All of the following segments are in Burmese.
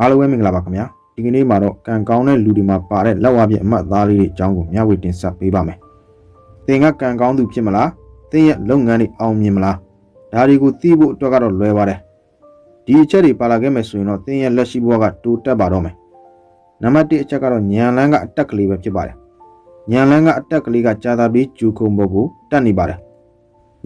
အားလုံးပဲမင်္ဂလာပါခင်ဗျာဒီကနေ့မှာတော့ကံကောင်းတဲ့လူတွေမှာပါတဲ့လက်ဝါးပြအမှတ်သားလေးတွေအကြောင်းကိုမျှဝေတင်ဆက်ပေးပါမယ်သင်ကကံကောင်းသူဖြစ်မလားသင်ရဲ့လုပ်ငန်းတွေအောင်မြင်မလားဒါတွေကိုသိဖို့အတွက်ကတော့လွယ်ပါတယ်ဒီအချက်တွေပါလာခဲ့မယ်ဆိုရင်တော့သင်ရဲ့လက်ရှိဘဝကတိုးတက်ပါတော့မယ်နံပါတ်1အချက်ကတော့ညံလန်းကအတက်ကလေးပဲဖြစ်ပါတယ်ညံလန်းကအတက်ကလေးကကြာသာပြီးဂျူခုံဘုတ်ကိုတက်နေပါတယ်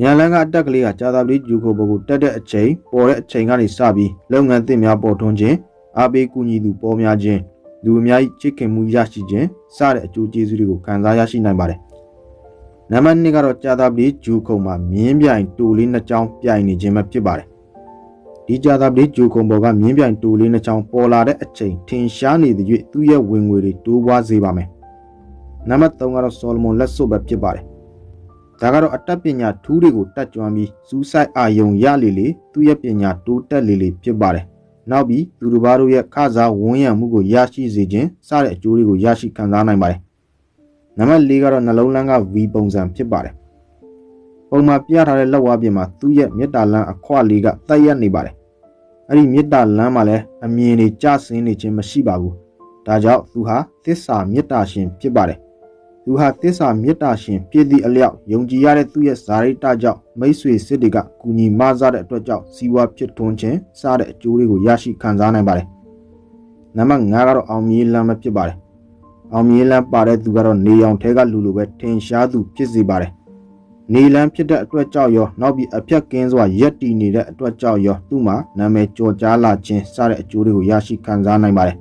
ညံလန်းကအတက်ကလေးကကြာသာပြီးဂျူခုံဘုတ်ကိုတက်တဲ့အချိန်ပေါ်တဲ့အချိန်ကနေစပြီးလုပ်ငန်းသစ်များပေါ်ထွန်းခြင်း အားပေးကူညီသူပေါ်များခြင်းလူအများကြီးချစ်ခင်မှုရရှိခြင်းစတဲ့အကျိုးကျေးဇူးတွေကိုခံစားရရှိနိုင်ပါတယ်။နံပါတ်2ကတော့ကြာသာပတိဂျူခုံမှာမြင်းပြိုင်တူလေးနှစ်ချောင်းပြိုင်နေခြင်းပဲဖြစ်ပါတယ်။ဒီကြာသာပတိဂျူခုံပေါ်ကမြင်းပြိုင်တူလေးနှစ်ချောင်းပေါ်လာတဲ့အချိန်ထင်ရှားနေတဲ့၍သူ့ရဲ့ဝင်ငွေတွေတိုးပွားစေပါမယ်။နံပါတ်3ကတော့ဆော်လမွန်လက်စွပ်ပဲဖြစ်ပါတယ်။ဒါကတော့အတတ်ပညာထူးတွေကိုတတ်ကြွပြီးစူးစိုက်အာယုံရလေလေသူ့ရဲ့ပညာတိုးတက်လေလေဖြစ်ပါတယ်။ နောက်ပြီးသူတို့ဘာတို့ရဲ့ခစားဝန်းရံမှုကိုရရှိစေခြင်းစတဲ့အကျိုးတွေကိုရရှိခံစားနိုင်ပါတယ်။နံပါတ်၄ကတော့နှလုံးလန်းက V ပုံစံဖြစ်ပါတယ်။ပုံမှာပြထားတဲ့လက်ဝါးပြင်မှာသူ့ရဲ့မေတ္တာလန်းအခွလေးကတက်ရက်နေပါတယ်။အဲ့ဒီမေတ္တာလန်းမှာလည်းအမြင်တွေကြဆင်းနေခြင်းမရှိပါဘူး။ဒါကြောင့်သူဟာသစ္စာမေတ္တာရှင်ဖြစ်ပါတယ်။ သူဟာသစ္စာမေတ္တာရှင်ဖြစ်သည့်အလျောက်ယုံကြည်ရတဲ့သူ့ရဲ့ဇာရိတကြောင့်မိတ်ဆွေစစ်တွေကကူညီမဆတဲ့အတွက်ကြောင့်စီးပွားဖြစ်ထွန်းခြင်းစတဲ့အကျိုးတွေကိုရရှိခံစားနိုင်ပါတယ်။နံပါတ်5ကတော့အောင်မြင်လမ်းပဲဖြစ်ပါတယ်။အောင်မြင်လမ်းပါတဲ့သူကတော့နေအောင်ထဲကလူလိုပဲထင်ရှားသူဖြစ်စေပါတယ်။နေလန်းဖြစ်တဲ့အတွက်ကြောင့်ရောနောက်ပြီးအဖြက်ကင်းစွာရက်တည်နေတဲ့အတွက်ကြောင့်ရောသူ့မှာနာမည်ကျော်ကြားလာခြင်းစတဲ့အကျိုးတွေကိုရရှိခံစားနိုင်ပါတယ်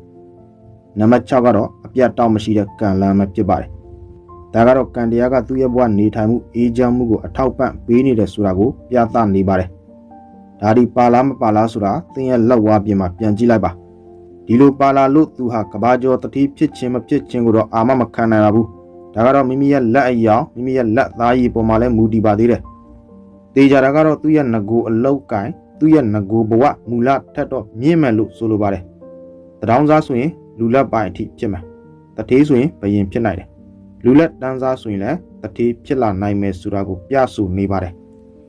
။နံပါတ်6ကတော့အပြတ်တောက်မရှိတဲ့ကံလမ်းပဲဖြစ်ပါတယ်။ ဒါကတော့ကံတရားကသူ့ရဲ့ဘဝနေထိုင်မှုအေးချမ်းမှုကိုအထောက်ပံ့ပေးနေတယ်ဆိုတာကိုပြသနေပါတယ်။ဒါဒီပါလားမပါလားဆိုတာသင်ရဲ့လက်ဝါးပြင်မှာပြန်ကြည့်လိုက်ပါ။ဒီလိုပါလာလို့သူဟာကဘာကျော်တတိဖြစ်ခြင်းမဖြစ်ခြင်းကိုတော့အာမမခံနိုင်ပါဘူး။ဒါကတော့မိမိရဲ့လက်အယောင်မိမိရဲ့လက်သားရည်ပေါ်မှာလည်းမူတည်ပါသေးတယ်။တေချာတာကတော့သူ့ရဲ့ငကိုအလောက်ကင်သူ့ရဲ့ငကိုဘဝမူလထက်တော့မြင့်မယ်လို့ဆိုလိုပါတယ်။တရောင်းစားဆိုရင်လူလက်ပိုင်အထိဖြစ်မယ်။တထေးဆိုရင်ဘယင်ဖြစ်နိုင်တယ် လူလက်တန်းစားဆိုရင်လည်းတတိဖြစ်လာနိုင်မယ်ဆိုတာကိုပြဆိုနေပါတယ်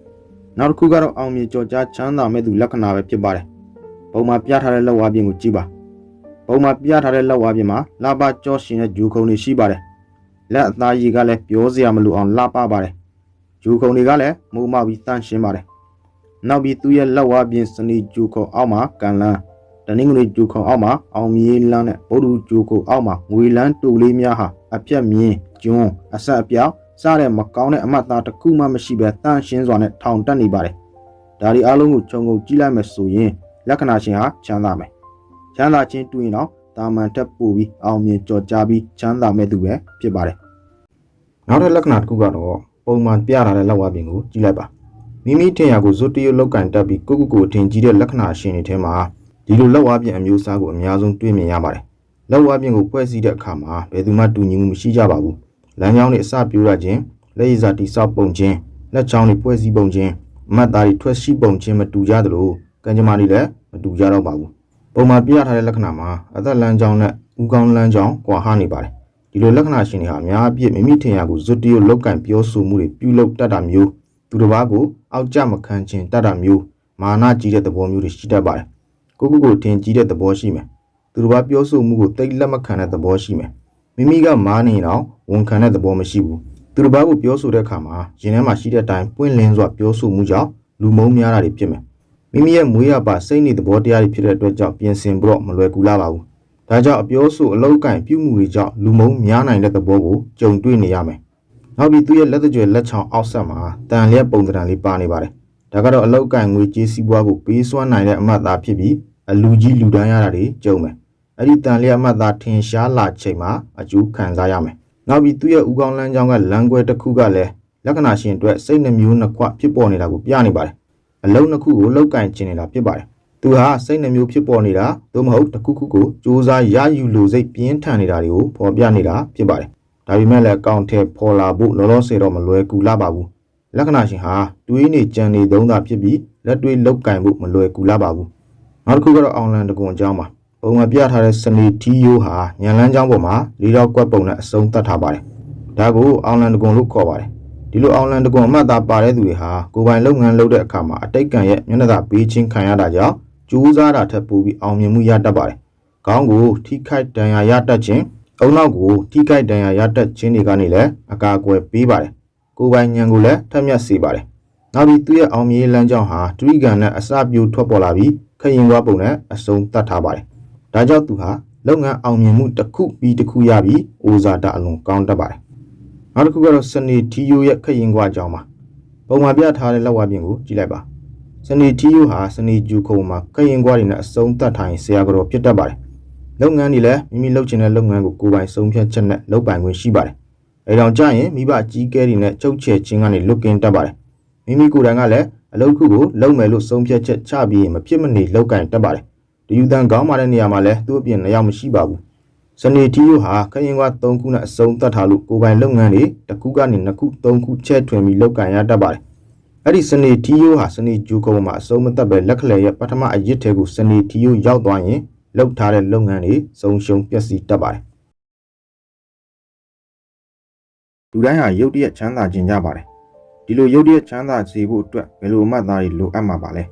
။နောက်တစ်ခုကတော့အောင်မြင်ကြော်ကြားချမ်းသာမဲ့သူလက္ခဏာပဲဖြစ်ပါတယ်။ပုံမှာပြထားတဲ့လက်ဝါးပြင်ကိုကြည့်ပါ။ပုံမှာပြထားတဲ့လက်ဝါးပြင်မှာလာပကြောရှင်တဲ့ဂျူခုံတွေရှိပါတယ်။လက်အသားရည်ကလည်းပြောစရာမလိုအောင်လှပပါတယ်။ဂျူခုံတွေကလည်းမိုးမပြီးတန့်ရှင်းပါတယ်။နောက်ပြီးသူ့ရဲ့လက်ဝါးပြင်စနီဂျူခုံအောက်မှာကန်လန်းတနင်္ဂနွေဂျူခုံအောက်မှာအောင်မြေလန်းနဲ့ဗုဒ္ဓဂျူခုံအောက်မှာငွေလန်းတူလေးများဟာ အပြက်မြင်းကျွန်းအဆက်အပြောက်စတဲ့မကောင်းတဲ့အမှတ်သားတစ်ခုမှမရှိဘဲတန့်ရှင်းစွာနဲ့ထောင်တက်နေပါတယ်။ဒါဒီအားလုံးကိုခြုံငုံကြည့်လိုက်မယ်ဆိုရင်လက္ခဏာရှင်ဟာချမ်းသာမယ်။ချမ်းသာခြင်းတွေ့ရင်တော့တာမန်တက်ပို့ပြီးအောင်မြင်ကြော်ကြားပြီးချမ်းသာမဲ့သူပဲဖြစ်ပါတယ်။နောက်တဲ့လက္ခဏာတစ်ခုကတော့ပုံမှန်ပြထားတဲ့လက်ဝါးပြင်ကိုကြည့်လိုက်ပါ။မိမိထင်ရကိုဇွတ်တရုတ်လောက်ကင်တက်ပြီးကိုကုကိုထင်ကြီးတဲ့လက္ခဏာရှင်တွေထဲမှာဒီလိုလက်ဝါးပြင်အမျိုးအစားကိုအများဆုံးတွေ့မြင်ရပါတယ်။ လက်ဝါးပြင်ကိုဖွဲ့စည်းတဲ့အခါမှာဘယ်သူမှတူညီမှုမရှိကြပါဘူး။လမ်းကြောင်းတွေအစပြိုးရခြင်းလက်ရည်စာတိဆောက်ပုံခြင်းလက်ချောင်းတွေဖွဲ့စည်းပုံခြင်းအမတ်သားတွေထွက်ရှိပုံခြင်းမတူကြသလိုကံကြမ္မာတွေလည်းမတူကြတော့ပါဘူး။ပုံမှာပြထားတဲ့လက္ခဏာမှာအသက်လမ်းကြောင်းနဲ့ဥကောင်းလမ်းကြောင်းကွာဟနေပါတယ်။ဒီလိုလက္ခဏာရှင်တွေဟာအများအပြည့်မိမိထင်ရကိုဇွတ်တရုတ်လောက်ကံပြောဆိုမှုတွေပြုလုပ်တတ်တာမျိုးသူတစ်ပါးကိုအောက်ကျမခံခြင်းတတ်တာမျိုးမာနကြီးတဲ့သဘောမျိုးတွေရှိတတ်ပါတယ်။ကိုကုကိုထင်ကြီးတဲ့သဘောရှိမယ်။ သူတစ်ပါးပြောဆိုမှုကိုတိတ်လက်မခံတဲ့သဘောရှိမယ်။မိမိကမားနေတော့ဝန်ခံတဲ့သဘောမရှိဘူး။သူတစ်ပါးကိုပြောဆိုတဲ့အခါမှာရင်ထဲမှာရှိတဲ့အတိုင်းပွင့်လင်းစွာပြောဆိုမှုကြောင့်လူမုန်းများတာတွေဖြစ်မယ်။မိမိရဲ့မွေးရပါစိတ်နေသဘောတရားတွေဖြစ်တဲ့အတွက်ကြောင့်ပြင်ဆင်ပြီးတော့မလွယ်ကူလာပါဘူး။ဒါကြောင့်အပြောဆိုအလောက်ကင်ပြုမှုတွေကြောင့်လူမုန်းများနိုင်တဲ့သဘောကိုကြုံတွေ့နေရမယ်။နောက်ပြီးသူ့ရဲ့လက်သကြွယ်လက်ချောင်းအောက်ဆက်မှာတန်လျက်ပုံသဏ္ဍာန်လေးပါနေပါတယ်။ဒါကတော့အလောက်ကင်ငွေကြေးစည်းပွားကိုပေးစွမ်းနိုင်တဲ့အမှတ်သားဖြစ်ပြီးအလူကြီးလူဒန်းရတာတွေကြုံမယ်။ အဲ့ဒီတန်လျက်အမှတ်သားထင်ရှားလာချိန်မှာအကျိုးခံစားရမယ်။နောက်ပြီးသူ့ရဲ့ဥကောင်းလမ်းကြောင်းကလမ်းခွဲတစ်ခုကလည်းလက္ခဏာရှင်အတွက်စိတ်နှမျိုးနှစ်ခွဖြစ်ပေါ်နေတာကိုပြနေပါတယ်။အလုံးနှစ်ခုကိုလောက်ကင်ကျင်နေတာဖြစ်ပါတယ်။သူဟာစိတ်နှမျိုးဖြစ်ပေါ်နေတာသို့မဟုတ်တစ်ခုခုကိုစူးစမ်းရယူလိုစိတ်ပြင်းထန်နေတာတွေကိုဖော်ပြနေတာဖြစ်ပါတယ်။ဒါပေမဲ့လည်းအကောင့်ထဲပေါ်လာဖို့လောလောဆယ်တော့မလွယ်ကူလာပါဘူး။လက္ခဏာရှင်ဟာတွေးနေကြံနေသုံးတာဖြစ်ပြီးလက်တွေးလောက်ကင်ဖို့မလွယ်ကူလာပါဘူး။နောက်တစ်ခုကတော့အောင်လန်တကွန်အကြောင်းပါ။ ပုံမှန်ပြထားတဲ့စနေတီယိုဟာညံလန်းချောင်းပေါ်မှာလေးတော့ကွက်ပုံနဲ့အစုံတတ်ထားပါတယ်။ဒါကိုအောင်လန်တကွန်လို့ခေါ်ပါတယ်။ဒီလိုအောင်လန်တကွန်အမှတ်သားပါတဲ့သူတွေဟာကိုယ်ပိုင်လုပ်ငန်းလုပ်တဲ့အခါမှာအတိတ်ကံရဲ့မျက်နှာသာပေးချင်းခံရတာကြောင့်ကြိုးစားတာထက်ပိုပြီးအောင်မြင်မှုရတတ်ပါတယ်ခေါင်းကိုထိခိုက်ဒဏ်ရာရတတ်ခြင်းအုံနောက်ကိုထိခိုက်ဒဏ်ရာရတတ်ခြင်းတွေကနေလည်းအကာအကွယ်ပေးပါတယ်ကိုယ်ပိုင်ဉာဏ်ကိုလည်းထက်မြက်စေပါတယ်နောက်ပြီးသူ့ရဲ့အောင်မြင်လမ်းကြောင်းဟာဒရိကန်နဲ့အစပြိုထွက်ပေါ်လာပြီးခရင်ကွာပုံနဲ့အဆုံးသတ်ထားပါတယ် ဒါကြောင့်သူဟာလုပ်ငန်းအောင်မြင်မှုတစ်ခုပြီးတစ်ခုရပြီးအိုဇာတအလွန်ကောင်းတတ်ပါတယ်နောက်တစ်ခုကတော့စနေထီယိုရဲ့ခရင်ကွာကြောင်းပါပုံမှန်ပြထားတဲ့လက်ဝါပြင်ကိုကြည့်လိုက်ပါစနေထီယိုဟာစနေဂျူခုံမှာခရင်ကွာတွေနဲ့အဆုံးသတ်ထားရင်ဆရာကတော့ဖြစ်တတ်ပါတယ်လုပ်ငန်းတွေလည်းမိမိလုပ်ချင်တဲ့လုပ်ငန်းကိုကိုယ်ပိုင်ဆုံးဖြတ်ချက်နဲ့လုပ်ပိုင်ခွင့်ရှိပါတယ်အဲကြောင့်ကြာရင်မိဘအကြီးကဲတွေနဲ့ချုပ်ချယ်ခြင်းကနေလွတ်ကင်းတတ်ပါတယ်မိမိကိုယ်တိုင်ကလည်းအလုပ်ခုကိုလုပ်မယ်လို့ဆုံးဖြတ်ချက်ချပြီးရင်မဖြစ်မနေလုပ်ကင်တတ်ပါတယ် ဒီယူတန်ကောင်းမာတဲ့နေရာမှာလည်းသူ့အပြင်နေရာမရှိပါဘူးစနေတီယိုဟာခရင်ကွာ3ခုနဲ့အစုံသတ်ထားလို့ကိုယ်ပိုင်လုပ်ငန်းတွေတစ်ခုကနေနှစ်ခုသုံးခုချဲ့ထွင်ပြီးလုပ်ကင်ရတတ်ပါတယ်အဲ့ဒီစနေတီယိုဟာစနေဂျူကုံမှာအစုံမသက်ပဲလက်ခလဲရဲ့ပထမအရစ်ထဲကိုစနေတီယိုရောက်သွားရင်လုပ်ထားတဲ့လုပ်ငန်းတွေဆုံးရှုံးပျက်စီးတတ်ပါတယ်လူတိုင်းဟာရုပ်တရက်ချမ်းသာခြင်းကြပါတယ်ဒီလိုရုပ်တရက်ချမ်းသာစေဖို့အတွက်ဘယ်လိုအမှတ်သားတွေလိုအပ်မှာပါလဲ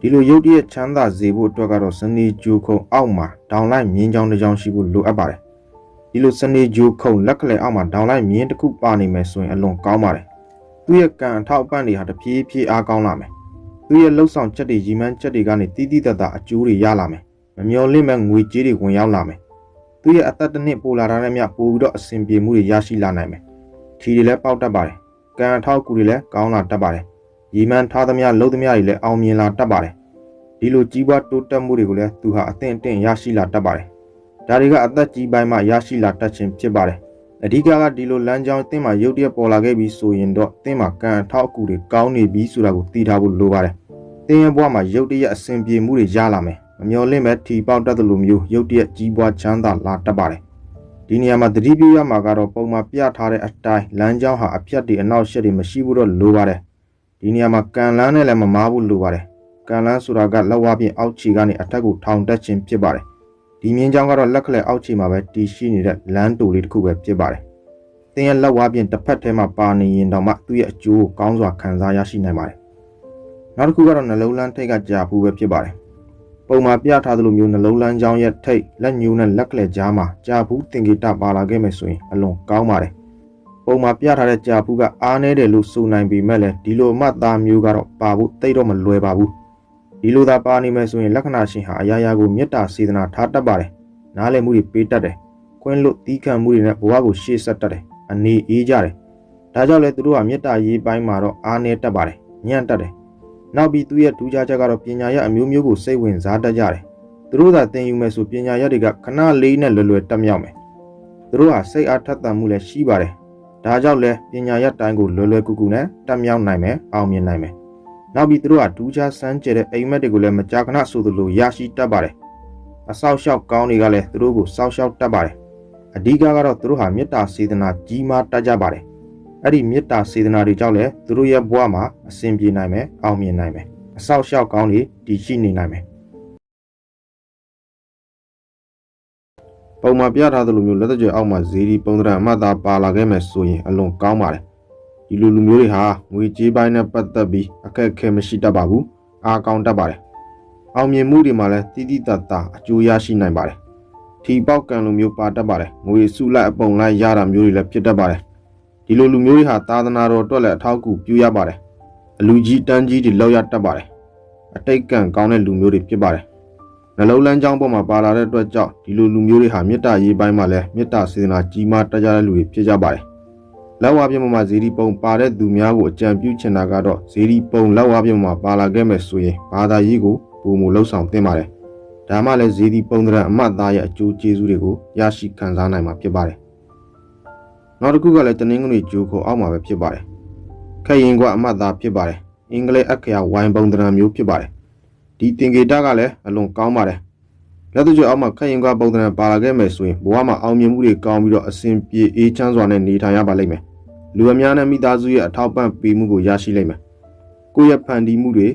ဒီလိုရုပ်တရက်ချမ်းသာစေဖို့အတွက်ကတော့စနေဂျိုခုံအောက်မှာဒေါင်လိုက်မြင်းချောင်းတစ်ချောင်းရှိဖို့လိုအပ်ပါတယ်ဒီလိုစနေဂျိုခုံလက်ကလေးအောက်မှာဒေါင်လိုက်မြင်းတစ်ခုပါနေမယ်ဆိုရင်အလွန်ကောင်းပါတယ်သူ့ရဲ့ကံအထောက်အပံ့တွေဟာတဖြည်းဖြည်းအားကောင်းလာမယ်သူ့ရဲ့လှုပ်ဆောင်ချက်တွေရီမန်းချက်တွေကနေတီးတီးတတ်တာအကျိုးတွေရလာမယ်မမျော်လင့်မဲ့ငွေကြေးတွေဝင်ရောက်လာမယ်သူ့ရဲ့အသက်တစ်နှစ်ပိုလာတာနဲ့မျှပိုပြီးတော့အဆင်ပြေမှုတွေရရှိလာနိုင်မယ်ထီတွေလည်းပေါက်တတ်ပါတယ်ကံအထောက်အကူတွေလည်းကောင်းလာတတ်ပါတယ် ရီမန်းထားသမျှလှုပ်သမျှတွေလည်းအောင်မြင်လာတတ်ပါတယ်ဒီလိုကြီးပွားတိုးတက်မှုတွေကိုလည်းသူဟာအသင့်အတင့်ရရှိလာတတ်ပါတယ်ဒါတွေကအသက်ကြီးပိုင်းမှရရှိလာတတ်ခြင်းဖြစ်ပါတယ်အဓိကကဒီလိုလမ်းကြောင်းအသင်းမှာရုပ်တရက်ပေါ်လာခဲ့ပြီးဆိုရင်တော့အသင်းမှာကံအထောက်အကူတွေကောင်းနေပြီဆိုတာကိုသိထားဖို့လိုပါတယ်။သင်ရဲ့ဘဝမှာရုပ်တရက်အဆင်ပြေမှုတွေရလာမယ်။မမျော်လင့်မဲ့ထီပေါက်တတ်သလိုမျိုးရုပ်တရက်ကြီးပွားချမ်းသာလာတတ်ပါတယ်။ဒီနေရာမှာသတိပြုရမှာကတော့ပုံမှန်ပြထားတဲ့အတိုင်းလမ်းကြောင်းဟာအဖြတ်တွေအနောက်ရှက်တွေမရှိဘူးတော့လိုပါတယ်။ ဒီနေရာမှာကံလန်းနဲ့လည်းမမားဘူးလိုပါတယ်။ကံလန်းဆိုတာကလက်ဝါးပြင်အောက်ခြေကနေအထက်ကိုထောင်တက်ခြင်းဖြစ်ပါတယ်။ဒီမြင်းကြောင်းကတော့လက်ခလက်အောက်ခြေမှာပဲတည်ရှိနေတဲ့လမ်းတူလေးတစ်ခုပဲဖြစ်ပါတယ်။သင်ရဲ့လက်ဝါးပြင်တစ်ဖက်ထဲမှာပါနေရင်တော့မှသူ့ရဲ့အကျိုးကိုကောင်းစွာခံစားရရှိနိုင်ပါတယ်။နောက်တစ်ခုကတော့နှလုံးလန်းထိတ်ကကြာဖူးပဲဖြစ်ပါတယ်။ပုံမှာပြထားသလိုမျိုးနှလုံးလန်းကြောင်းရဲ့ထိတ်လက်ညှိုးနဲ့လက်ကလက်ကြားမှာကြာဖူးတင်ဂီတပါလာခဲ့မယ်ဆိုရင်အလွန်ကောင်းပါတယ်။ ပုံမှာပြထားတဲ့ကြာဖူးကအားနည်းတယ်လို့ဆိုနိုင်ပေမဲ့လည်းဒီလိုအမှတ်သားမျိုးကတော့ပါဖို့တိတ်တော့မလွယ်ပါဘူး။ဒီလိုသာပါနေမယ်ဆိုရင်လက္ခဏာရှင်ဟာအရာရာကိုမေတ္တာစေတနာထားတတ်ပါတယ်။နားလည်မှုတွေပေးတတ်တယ်။ခွင့်လွတ်တီးခံမှုတွေနဲ့ဘဝကိုရှေ့ဆက်တတ်တယ်။အနေအေးကြတယ်။ဒါကြောင့်လည်းသူတို့ကမေတ္တာရေးပိုင်းမှာတော့အားနည်းတတ်ပါတယ်။ညံ့တတ်တယ်။နောက်ပြီးသူရဲ့ထူးခြားချက်ကတော့ပညာရအမျိုးမျိုးကိုစိတ်ဝင်စားတတ်ကြတယ်။သူတို့သာသင်ယူမယ်ဆိုပညာရတွေကခဏလေးနဲ့လွယ်လွယ်တက်မြောက်မယ်။သူတို့ဟာစိတ်အားထက်သန်မှုလည်းရှိပါတယ်။ ဒါကြောင့်လည်းပညာရတိုင်းကိုလွယ်လွယ်ကူကူနဲ့တက်မြောက်နိုင်မယ်။အောင်မြင်နိုင်မယ်။နောက်ပြီးသူတို့ဟာဒူးခြားစမ်းကြဲတဲ့အိမ်မက်တွေကိုလည်းမကြာခဏဆိုသလိုရရှိတတ်ပါတယ်။အဆောက်အအုံကောင်းတွေကလည်းသူတို့ကိုစောက်ရှောက်တတ်ပါတယ်။အဓိကကတော့သူတို့ဟာမေတ္တာစေတနာကြီးမားတတ်ကြပါတယ်။အဲ့ဒီမေတ္တာစေတနာတွေကြောင့်လည်းသူတို့ရဲ့ဘဝမှာအဆင်ပြေနိုင်မယ်။အောင်မြင်နိုင်မယ်။အဆောက်အအုံကောင်းတွေတည်ရှိနေနိုင်မယ်။ ပုံမှာပြထားသလိုမျိုးလက်တကြွအောက်မှာဇေဒီပုံသဏ္ဍာန်အမှတ်သားပါလာခဲ့မယ်ဆိုရင်အလွန်ကောင်းပါတယ်။ဒီလိုလူမျိုးတွေဟာငွေကြေးပိုင်းနဲ့ပတ်သက်ပြီးအခက်အခဲမရှိတတ်ပါဘူး။အားကောင်းတတ်ပါတယ်။အောင်မြင်မှုတွေမှာလည်းတိတိတတ်တာအကျိုးရရှိနိုင်ပါတယ်။ထီပေါက်ကံလိုမျိုးပါတတ်ပါတယ်။ငွေစုလိုက်အပုံလိုက်ရတာမျိုးတွေလည်းဖြစ်တတ်ပါတယ်။ဒီလိုလူမျိုးတွေဟာသာသနာတော်အတွက်လည်းအထောက်အကူပြုရပါတယ်။အလူကြီးတန်းကြီးတွေလောက်ရတတ်ပါတယ်။အတိတ်ကံကောင်းတဲ့လူမျိုးတွေဖြစ်ပါတယ်။ နှလုံးလန်းကြောင်းပေါ်မှာပါလာတဲ့အတွက်ကြောင့်ဒီလိုလူမျိုးတွေဟာမေတ္တာရေးပိုင်းမှာလည်းမေတ္တာစေတနာကြီးမားတတ်ကြတဲ့လူတွေဖြစ်ကြပါတယ်။လက်ဝါးပြမမှာဇေဒီပုံပါတဲ့သူများကိုအကြံပြုချင်တာကတော့ဇေဒီပုံလက်ဝါးပြမမှာပါလာခဲ့မယ်ဆိုရင်ဘာသာရေးကိုပုံမူလှုပ်ဆောင်သင့်ပါတယ်။ဒါမှလည်းဇေဒီပုံသဏ္ဍာန်အမတ်သားရဲ့အကျိုးကျေးဇူးတွေကိုရရှိခံစားနိုင်မှာဖြစ်ပါတယ်။နောက်တစ်ခုကလည်းတနင်္ဂနွေဂျိုးကိုအောက်မှာပဲဖြစ်ပါတယ်။ခက်ရင်ကအမတ်သားဖြစ်ပါတယ်။အင်္ဂလိပ်အခရာဝိုင်ပုံသဏ္ဍာန်မျိုးဖြစ်ပါတယ်။ ဒီသင်္ကေတကလည်းအလွန်ကောင်းပါတယ်။လက်တွေ့အောက်မှာခက်ရင်ကပုံသဏ္ဍာန်ပါလာခဲ့မယ်ဆိုရင်ဘဝမှာအောင်မြင်မှုတွေကောင်းပြီးတော့အဆင်ပြေအေးချမ်းစွာနဲ့နေထိုင်ရပါလိမ့်မယ်။လူအများနဲ့မိသားစုရဲ့အထောက်ပံ့ပေးမှုကိုရရှိလိမ့်မယ်။ကိုယ့်ရဲ့ဖန်တီးမှုတွေ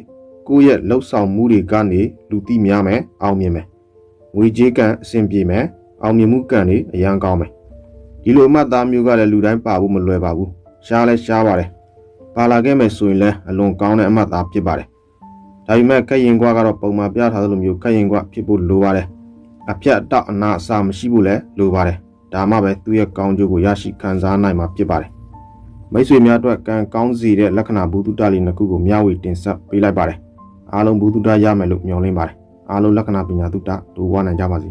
ကိုယ့်ရဲ့လှုပ်ဆောင်မှုတွေကနေလူသိများမယ်အောင်မြင်မယ်။ငွေကြေးကံအဆင်ပြေမယ်အောင်မြင်မှုကံတွေအရန်ကောင်းမယ်။ဒီလိုအမှတ်သားမျိုးကလည်းလူတိုင်းပါဖို့မလွယ်ပါဘူး။ရှားလဲရှားပါတယ်။ပါလာခဲ့မယ်ဆိုရင်လည်းအလွန်ကောင်းတဲ့အမှတ်သားဖြစ်ပါတယ်။ ဒါပေမဲ့ခက်ရင်ကွာကတော့ပုံမှန်ပြထားသလိုမျိုးခက်ရင်ကွာဖြစ်ဖို့လိုပါတယ်။အဖြတ်အတောက်အနာအစာမရှိဘူးလဲလိုပါတယ်ဒါမှပဲသူ့ရဲ့ကောင်းကျိုးကိုရရှိခံစားနိုင်မှာဖြစ်ပါတယ်မိတ်ဆွေများအတွက်ကံကောင်းစီတဲ့လက္ခဏာဘုဒ္ဓတလေးနှစ်ခုကိုမျှဝေတင်ဆက်ပေးလိုက်ပါတယ်အားလုံးဘုဒ္ဓတရမယ်လို့မျှော်လင့်ပါတယ်အားလုံးလက္ခဏာပညာတုတ္တဒိုးဝနိုင်ကြပါစေ